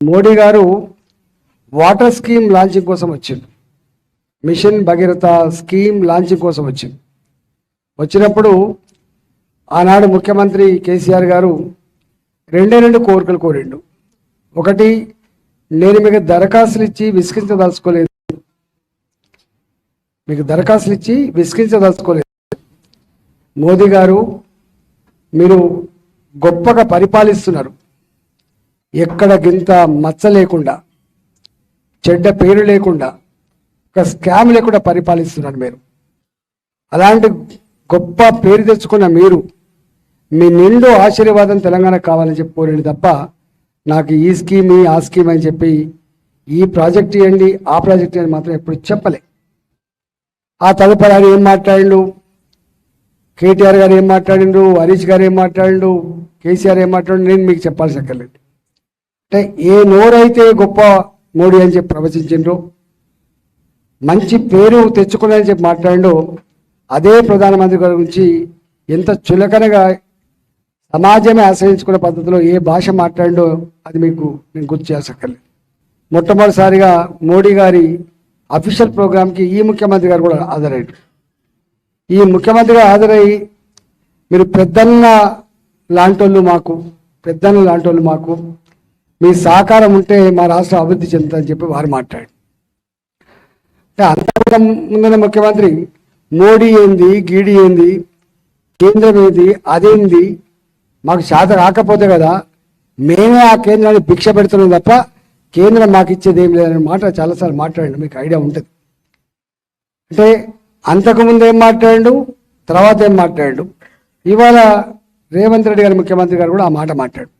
మోడీ గారు water scheme launching కోసం వచ్చింది మిషన్ భగీరథ స్కీమ్ లాంచింగ్ కోసం వచ్చింది వచ్చినప్పుడు ఆనాడు ముఖ్యమంత్రి కేసీఆర్ గారు రెండే రెండు కోరికలు కోరిండు. ఒకటి నేను మీకు దరఖాస్తులు ఇచ్చి విసిగించదలుచుకోలేదు. మీకు దరఖాస్తులు ఇచ్చి విసిగించదలుచుకోలేదు. మోదీ గారు మీరు గొప్పగా పరిపాలిస్తున్నారు. ఎక్కడ గింత మచ్చ లేకుండా చెడ్డ పేరు లేకుండా ఒక స్కామ్ లేకుండా పరిపాలిస్తున్నారు మీరు. అలాంటి గొప్ప పేరు తెచ్చుకున్న మీరు మీ నిండు ఆశీర్వాదం తెలంగాణ కావాలని చెప్పి తప్ప నాకు ఈ స్కీమ్ ఆ స్కీమ్ అని చెప్పి ఈ ప్రాజెక్ట్ ఇవ్వండి ఆ ప్రాజెక్ట్ ఇవ్వండి మాత్రం ఎప్పుడు చెప్పలే. ఆ తదుపరి ఆయన ఏం మాట్లాడిండు? కేటీఆర్ గారు ఏం మాట్లాడిండు? హరీష్ గారు ఏం మాట్లాడిండు? కేసీఆర్ ఏం మాట్లాడిండు? నేను మీకు చెప్పాల్సి అక్కర్లేదు. అంటే ఏ నోరైతే గొప్ప మోడీ అని చెప్పి ప్రవచించిండ్రు మంచి పేరు తెచ్చుకున్నారని చెప్పి మాట్లాడిండో అదే ప్రధానమంత్రి గారి గురించి ఎంత చులకనగా సమాజమే ఆశ్రయించుకునే పద్ధతిలో ఏ భాష మాట్లాడిండో అది మీకు నేను గుర్తు చేసక్కర్లేదు. మొట్టమొదటిసారిగా మోడీ గారి అఫీషియల్ ప్రోగ్రామ్కి ఈ ముఖ్యమంత్రి గారు కూడా హాజరయ్యారు. ఈ ముఖ్యమంత్రి గారు హాజరయ్యి మీరు పెద్దన్న లాంటోళ్ళు మాకు పెద్దన్న లాంటోళ్ళు మాకు మీ సహకారం ఉంటే మా రాష్ట్రం అభివృద్ధి చెందుతుందని చెప్పి వారు మాట్లాడారు. అంటే అంతకుముందు ముందున్న ముఖ్యమంత్రి మోడీ ఏంది గీడి ఏంది కేంద్రం ఏంది అదేంది మాకు శాత రాకపోతే కదా మేమే ఆ కేంద్రాన్ని భిక్ష పెడుతున్నాం తప్ప కేంద్రం మాకు ఇచ్చేది ఏం లేదనే మాట చాలాసార్లు మాట్లాడండి మీకు ఐడియా ఉంటుంది. అంటే అంతకుముందు ఏం మాట్లాడు తర్వాత ఏం మాట్లాడు ఇవాళ రేవంత్ రెడ్డి గారి ముఖ్యమంత్రి గారు కూడా ఆ మాట మాట్లాడు